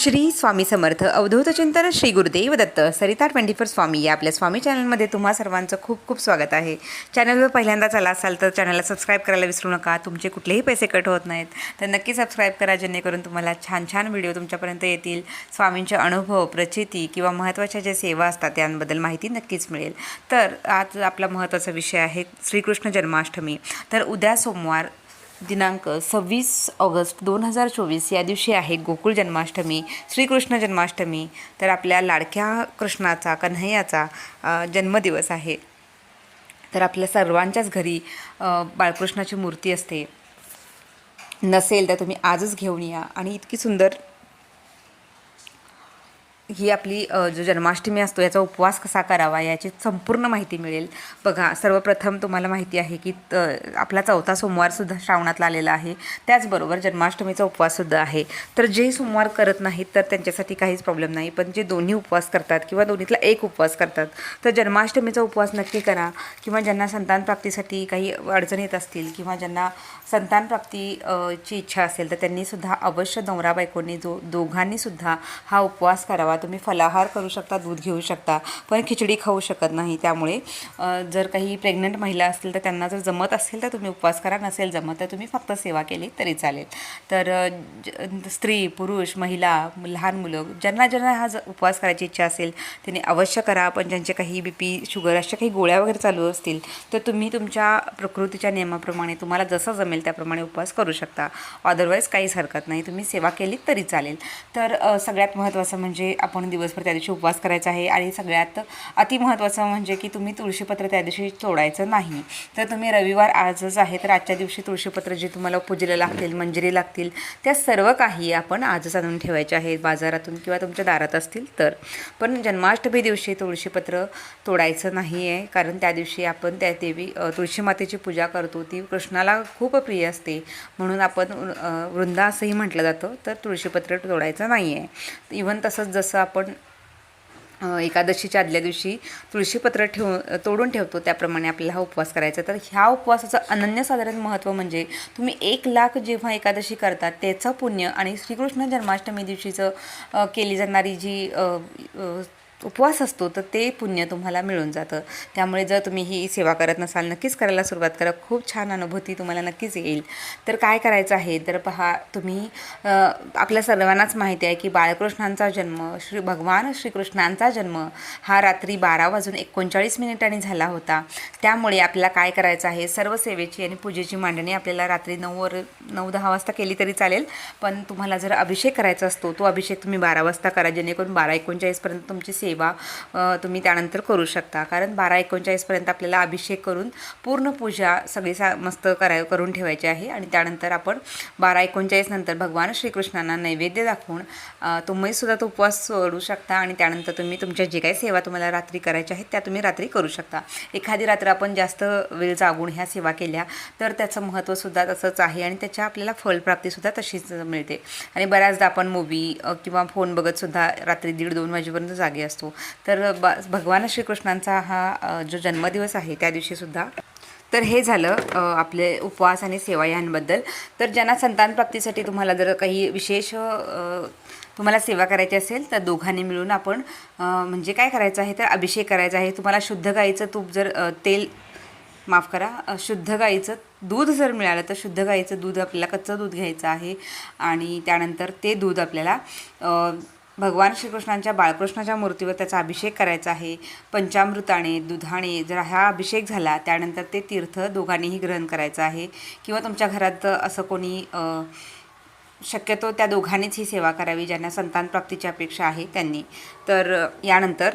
श्री स्वामी समर्थ अवधूत चिंतन श्री गुरुदेव दत्त सरिता ट्वेंटी फोर स्वामी या आपल्या स्वामी चॅनलमध्ये तुम्हा सर्वांचं खूप खूप स्वागत आहे. चॅनलवर पहिल्यांदाच आला असाल तर चॅनलला सबस्क्राईब करायला विसरू नका तुमचे कुठलेही पैसे कट होत नाहीत. तर नक्की सबस्क्राईब करा जेणेकरून तुम्हाला छान छान व्हिडिओ तुमच्यापर्यंत येतील स्वामींचे अनुभव प्रचिती किंवा महत्त्वाच्या ज्या सेवा असतात त्यांबद्दल माहिती नक्कीच मिळेल. तर आज आपला महत्त्वाचा विषय आहे श्रीकृष्ण जन्माष्टमी. तर उद्या सोमवार दिनांक सव्वीस ऑगस्ट दोन हजार चोवीस या दिवशी आहे गोकुळ जन्माष्टमी श्रीकृष्ण जन्माष्टमी. तर आपल्या लाडक्या कृष्णाचा कन्हैयाचा जन्मदिवस आहे. तर आपल्या सर्वांच्याच घरी बाळकृष्णाची मूर्ती असते. नसेल तर तुम्ही आजच घेऊन या. आणि इतकी सुंदर ही आपली जो जन्माष्टमी असतो याचा उपवास कसा करावा याची संपूर्ण माहिती मिळेल. बघा सर्वप्रथम तुम्हाला माहिती आहे की त आपला चौथा सोमवारसुद्धा श्रावणातला आलेला आहे. त्याचबरोबर जन्माष्टमीचा उपवाससुद्धा आहे. तर जे सोमवार करत नाहीत तर त्यांच्यासाठी काहीच प्रॉब्लेम नाही. पण जे दोन्ही उपवास करतात किंवा दोन्हीतला एक उपवास करतात तर जन्माष्टमीचा उपवास नक्की करा. किंवा ज्यांना संतान प्राप्तीसाठी काही अडचणी येत असतील किंवा ज्यांना संतानप्राप्तीची ची इच्छा असेल तर त्यांनीसुद्धा अवश्य नवरा बायकोनी जो दोघांनीसुद्धा हा उपवास करावा. तुम्ही फलाहार करू शकता दूध घेऊ शकता पण खिचडी खाऊ शकत नाही. त्यामुळे जर काही प्रेग्नंट महिला असतील तर त्यांना जर जमत असेल तर तुम्ही उपवास करा. नसेल जमत तर तुम्ही फक्त सेवा केली तरी चालेल. तर ज- स्त्री पुरुष महिला लहान मुलं ज्यांना ज्यांना हा उपवास करायची इच्छा असेल त्यांनी अवश्य करा. पण ज्यांचे काही बी पी शुगर अशा काही गोळ्या वगैरे चालू असतील तर तुम्ही तुमच्या प्रकृतीच्या नियमाप्रमाणे तुम्हाला जसं जमेल त्याप्रमाणे उपवास करू शकता. अदरवाईज काहीच हरकत नाही. तुम्ही सेवा केली तरी चालेल. तर सगळ्यात महत्त्वाचं म्हणजे आपण दिवसभर त्या दिवशी उपवास करायचा आहे आणि सगळ्यात अति महत्त्वाचं म्हणजे की तुम्ही तुळशीपत्र त्या दिवशी तोडायचं नाही. तर तुम्ही रविवार आजच आहे तर आजच्या दिवशी तुळशीपत्र जे तुम्हाला पूजेला लागतील मंजिरी लागतील त्या सर्व काही आपण आजच आणून ठेवायचे आहेत. बाजारातून किंवा तुमच्या दारात असतील तर. पण जन्माष्टमी दिवशी तुळशीपत्र तोडायचं नाही आहे कारण त्या दिवशी आपण त्या देवी तुळशी मातेची पूजा करतो. ती कृष्णाला खूप प्रिय असते. म्हणून आपण वृंदा असंही म्हटलं जातं तर तुळशीपत्र तोडायचं नाही आहे इव्हन तसंच जसं आपण एकादशीच्या आदल्या दिवशी तुळशीपत्र ठेव तोडून ठेवतो त्याप्रमाणे आपल्याला हा उपवास करायचा. तर ह्या उपवासाचं अनन्यसाधारण महत्त्व म्हणजे तुम्ही एक लाख जेव्हा एकादशी करतात त्याचं पुण्य आणि श्रीकृष्ण जन्माष्टमी दिवशीचं केली जाणारी जी उपवास असतो तर ते पुण्य तुम्हाला मिळून जातं. त्यामुळे जर तुम्ही ही सेवा करत नसाल नक्कीच करायला सुरुवात करा. खूप छान अनुभूती तुम्हाला नक्कीच येईल. तर काय करायचं आहे? तर पहा तुम्ही आपल्या सर्वांनाच माहिती आहे की बाळकृष्णांचा जन्म श्री भगवान श्रीकृष्णांचा जन्म हा रात्री बारा वाजून एकोणचाळीस मिनिटांनी झाला होता. त्यामुळे आपल्याला काय करायचं आहे? सर्व सेवेची आणि पूजेची मांडणी आपल्याला रात्री नऊवर नऊ दहा वाजता केली तरी चालेल. पण तुम्हाला जर अभिषेक करायचा असतो तो अभिषेक तुम्ही बारा वाजता करा. जेणेकरून बारा एकोणचाळीसपर्यंत तुमची सेवा सेवा तुम्ही त्यानंतर करू शकता. कारण बारा एकोणचाळीसपर्यंत आपल्याला अभिषेक करून पूर्ण पूजा सगळी सा मस्त करा करून ठेवायची आहे. आणि त्यानंतर आपण बारा एकोणचाळीस नंतर भगवान श्रीकृष्णांना नैवेद्य दाखवून तुम्हीसुद्धा तो उपवास सोडू शकता. आणि त्यानंतर तुम्ही तुमच्या जे काही सेवा तुम्हाला रात्री करायच्या आहेत त्या तुम्ही रात्री करू शकता. एखादी रात्र आपण जास्त वेळ जागून ह्या सेवा केल्या तर त्याचं महत्त्वसुद्धा तसंच आहे आणि त्याच्या आपल्याला फलप्राप्तीसुद्धा तशीच मिळते. आणि बऱ्याचदा आपण मूवी किंवा फोन बघतसुद्धा रात्री दीड दोन वाजेपर्यंत जागे असतो. तर ब भगवान श्रीकृष्णांचा हा जो जन्मदिवस आहे त्या दिवशीसुद्धा तर हे झालं आपले उपवास आणि सेवा यांबद्दल. तर ज्यांना संतान प्राप्तीसाठी तुम्हाला जर काही विशेष तुम्हाला सेवा करायची असेल तर दोघांनी मिळून आपण म्हणजे काय करायचं आहे तर अभिषेक करायचा आहे. तुम्हाला शुद्ध गाईचं तूप जर तेल माफ करा शुद्ध गाईचं दूध जर मिळालं तर शुद्ध गाईचं दूध आपल्याला कच्चं दूध घ्यायचं आहे. आणि त्यानंतर ते दूध आपल्याला भगवान श्रीकृष्णांच्या बाळकृष्णाच्या मूर्तीवर त्याचा अभिषेक करायचा आहे. पंचामृताने दुधाने जर हा अभिषेक झाला त्यानंतर ते तीर्थ दोघांनीही ग्रहण करायचं आहे. किंवा तुमच्या घरात असं कोणी शक्यतो त्या दोघांनीच ही सेवा करावी ज्यांना संतानप्राप्तीची अपेक्षा आहे त्यांनी. तर यानंतर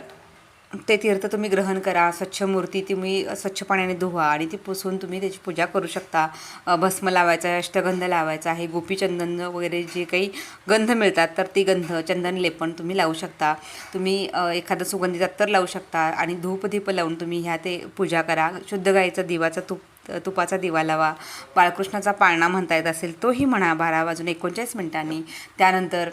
ते तीर्थ तुम्ही ग्रहण करा स्वच्छ मूर्ती तुम्ही स्वच्छ पाण्याने धुवा आणि ती पुसून तुम्ही त्याची पूजा करू शकता. भस्म लावायचा आहे अष्टगंध लावायचा आहे गोपीचंदन वगैरे जे काही गंध मिळतात तर ती गंध चंदन लेपण तुम्ही लावू शकता. तुम्ही एखादं सुगंधित अत्तर लावू शकता आणि धूपदीप लावून तुम्ही ह्या ते पूजा करा. शुद्ध गाईचं दिवाचा तूप तुपाचा दिवा लावा. बाळकृष्णाचा पाळणा म्हणता येत असेल तोही म्हणा बारा वाजून एकोणचाळीस मिनिटांनी. त्यानंतर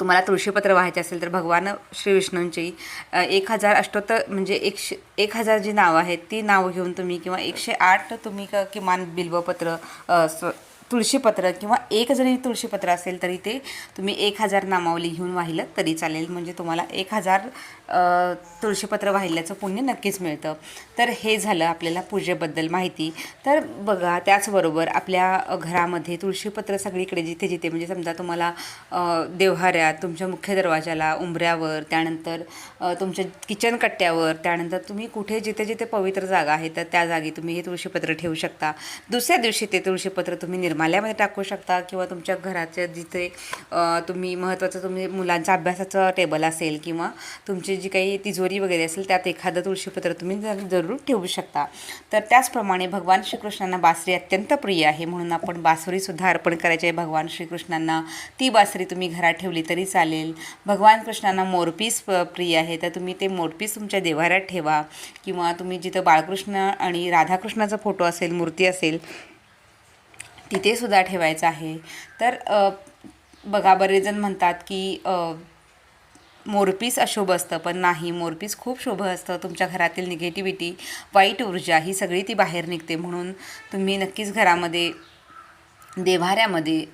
तुम्हाला तुळशीपत्र व्हायचे असेल तर भगवान श्रीविष्णूंची एक हजार अष्टोत्तर म्हणजे एकशे एक हजार जी नावं आहेत ती नावं घेऊन तुम्ही किंवा एकशे आठ तुम्ही क- किमान बिल्वपत्र स्व तुळशीपत्र किंवा एक जरी तुळशीपत्र असेल तरी ते तुम्ही एक हजार नामावली घेऊन वाहिलं तरी चालेल. म्हणजे तुम्हाला एक हजार तुळशीपत्र वाहिल्याचं पुण्य नक्कीच मिळतं. तर हे झालं आपल्याला पूजेबद्दल माहिती. तर बघा त्याचबरोबर आपल्या घरामध्ये तुळशीपत्र सगळीकडे जिथे जिथे म्हणजे समजा तुम्हाला अ, देव्हाऱ्यात तुमच्या मुख्य दरवाजाला उंबऱ्यावर त्यानंतर तुमच्या किचन कट्ट्यावर त्यानंतर तुम्ही कुठे जिथे जिथे पवित्र जागा आहे तर त्या जागी तुम्ही हे तुळशीपत्र ठेवू शकता. दुसऱ्या दिवशी ते तुळशीपत्र तुम्ही निर्माण निर्माल्यामध्ये टाकू शकता किंवा तुमच्या घराच्या जिथे तुम्ही महत्त्वाचं तुम्ही मुलांचा अभ्यासाचं टेबल असेल किंवा तुमची जी काही तिजोरी वगैरे असेल त्यात एखादं तुळशीपत्र तुम्ही जर जरूर ठेवू शकता. तर त्याचप्रमाणे भगवान श्रीकृष्णांना बासरी अत्यंत प्रिय आहे. म्हणून आपण बासरीसुद्धा अर्पण करायची. आहे भगवान श्रीकृष्णांना ती बासरी तुम्ही घरात ठेवली तरी चालेल. भगवान कृष्णांना मोरपीस प्रिय आहे. तर तुम्ही ते मोरपीस तुमच्या देवाऱ्यात ठेवा. किंवा तुम्ही जिथं बाळकृष्ण आणि राधाकृष्णाचा फोटो असेल मूर्ती असेल तिथे सुद्धा ठेवायचं आहे. तर बघा बरेजण म्हणतात की मोरपीस अशुभ असतं पण नाही मोरपीस खूप शुभ असतं. तुमच्या घरातील निगेटिव्हिटी वाईट ऊर्जा ही सगळी ती बाहेर निघते. म्हणून तुम्ही नक्कीच घरामध्ये देव्हाऱ्यामध्ये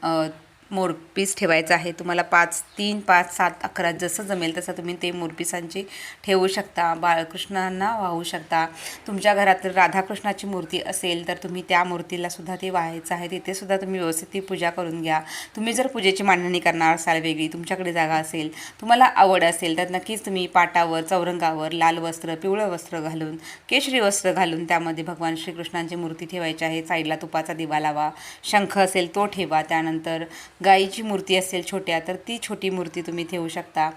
मोरपीस ठेवायचं आहे. तुम्हाला पाच तीन पाच सात अकरा जसं जमेल तसं तुम्ही ते मोरपिसांची ठेवू शकता. बाळकृष्णांना वाहू शकता. तुमच्या घरात राधाकृष्णाची मूर्ती असेल तर तुम्ही त्या मूर्तीला सुद्धा ते वाहायचं आहे. तिथेसुद्धा तुम्ही व्यवस्थित ती पूजा करून घ्या. तुम्ही जर पूजेची मांडणी करणार असाल वेगळी तुमच्याकडे जागा असेल तुम्हाला आवड असेल तर नक्कीच तुम्ही पाटावर चौरंगावर लाल वस्त्र पिवळं वस्त्र घालून केशरी वस्त्र घालून त्यामध्ये भगवान श्रीकृष्णांची मूर्ती ठेवायची आहे. साईडला तुपाचा दिवा लावा. शंख असेल तो ठेवा. त्यानंतर गाईची मूर्ती असेल छोट्या तर ती छोटी मूर्ती तुम्ही ठेवू शकता.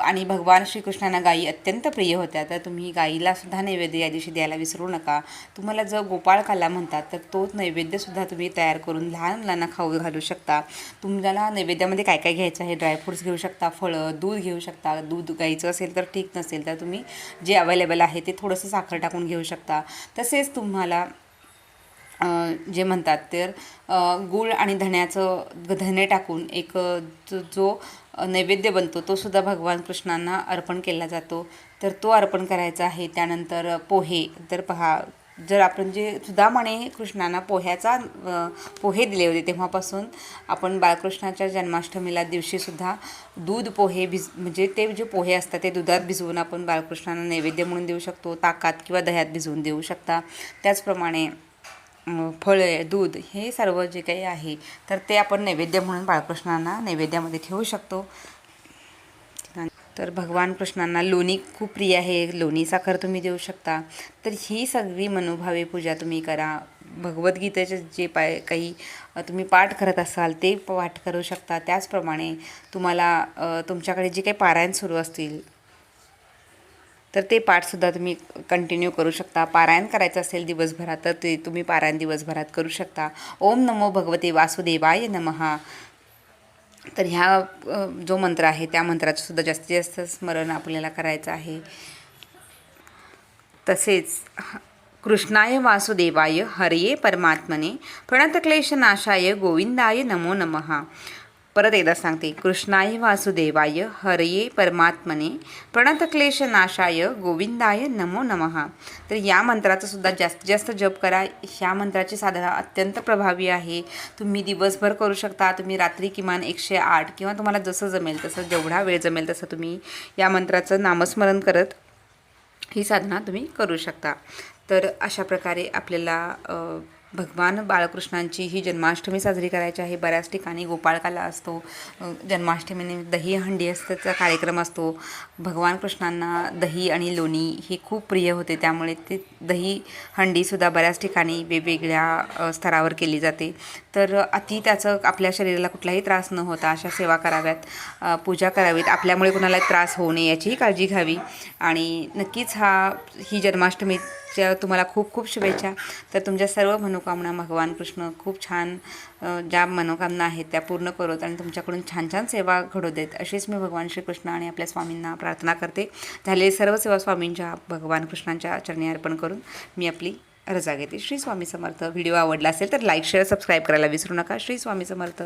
आणि भगवान श्रीकृष्णांना गायी अत्यंत प्रिय होत्या तर तुम्ही गाईलासुद्धा नैवेद्य या दिवशी द्यायला विसरू नका. तुम्हाला जो गोपाळकाला म्हणतात तर तोच नैवेद्यसुद्धा तुम्ही तयार करून लहान मुलांना खाऊ घालू शकता. तुम्हाला नैवेद्यामध्ये काय काय घ्यायचं आहे? ड्रायफ्रूट्स घेऊ शकता फळं दूध घेऊ शकता. दूध गाईचं असेल तर ठीक नसेल तर तुम्ही जे अवेलेबल आहे ते थोडंसं साखर टाकून घेऊ शकता. तसेच तुम्हाला जे म्हणतात तर गूळ आणि धण्याचं धणे टाकून एक जो जो नैवेद्य बनतो तो सुद्धा भगवान कृष्णांना अर्पण केला जातो. तर तो अर्पण करायचा आहे. त्यानंतर पोहे. तर पहा जर आपण जे सुदामाने कृष्णांना पोह्याचा पोहे दिले होते तेव्हापासून आपण बाळकृष्णाच्या जन्माष्टमीला दिवशीसुद्धा दूध पोहे भिज म्हणजे ते जे पोहे असतात ते दुधात भिजवून आपण बाळकृष्णांना नैवेद्य म्हणून देऊ शकतो. ताकात किंवा दह्यात भिजवून देऊ शकता. त्याचप्रमाणे फळे दूध हे सर्व जे काही आहे तर ते आपण नैवेद्य म्हणून बाळकृष्णांना नैवेद्यामध्ये ठेवू शकतो. तर भगवान कृष्णांना लोणी खूप प्रिय आहे. लोणी साखर तुम्ही देऊ शकता. तर ही सगळी मनोभावे पूजा तुम्ही करा. भगवद्गीतेचे जे पाय काही तुम्ही पाठ करत असाल ते पाठ करू शकता. त्याचप्रमाणे तुम्हाला तुमच्याकडे जे काही पारायण सुरू असतील तर ते पाठसुद्धा तुम्ही कंटिन्यू करू शकता. पारायण करायचं असेल दिवसभरात तर ते तुम्ही पारायण दिवसभरात करू शकता. ओम नमो भगवते वासुदेवाय नमहा तर ह्या जो मंत्र आहे त्या मंत्राचं सुद्धा जास्तीत जास्त स्मरण आपल्याला करायचं आहे. तसेच ह- कृष्णाय वासुदेवाय हरये परमात्मने. प्रणतक्लेशनाशाय गोविंदाय नमो नमः. परत एकदा सांगते. कृष्णाय वासुदेवाय हरये परमात्मने प्रणतक्लेशनाशाय गोविंदाय नमो नमः. तर या मंत्राचा सुद्धा जास्तीत जास्त जप करा. ह्या मंत्राची साधना अत्यंत प्रभावी आहे. तुम्ही दिवसभर करू शकता. तुम्ही रात्री किमान एकशे आठ किंवा तुम्हाला जसं जमेल तसं जेवढा वेळ जमेल तसं तुम्ही या मंत्राचं नामस्मरण करत ही साधना तुम्ही करू शकता. तर अशा प्रकारे आपल्याला भगवान बाळकृष्णांची ही जन्माष्टमी साजरी करायची आहे. बऱ्याच ठिकाणी गोपाळकाला असतो. जन्माष्टमीने दही हंडी असताचा कार्यक्रम असतो. भगवान कृष्णांना दही आणि लोणी हे खूप प्रिय होते. त्यामुळे ते दही हंडीसुद्धा बऱ्याच ठिकाणी वेगवेगळ्या स्तरावर केली जाते. तर अति त्याचं आपल्या शरीराला कुठलाही त्रास न होता अशा सेवा कराव्यात. पूजा करावीत. आपल्यामुळे कुणाला त्रास होऊ नये याचीही काळजी घ्यावी. आणि नक्कीच हा ही जन्माष्टमी जन्माष्टमीच्या तुम्हाला खूप खूप शुभेच्छा. तर तुमच्या सर्व मनोकामना भगवान कृष्ण खूप छान ज्या मनोकामना आहेत त्या पूर्ण करोत आणि तुमच्याकडून छान छान सेवा घडू देत. अशीच मी भगवान श्रीकृष्ण आणि आपल्या स्वामींना प्रार्थना करते. झालेली सर्व सेवा स्वामींच्या भगवान कृष्णांच्या चरणी अर्पण करून मी आपली रजा घेते. श्री स्वामी समर्थ. व्हिडिओ आवडला असेल तर लाईक शेअर सबस्क्राईब करायला विसरू नका. श्री स्वामी समर्थ.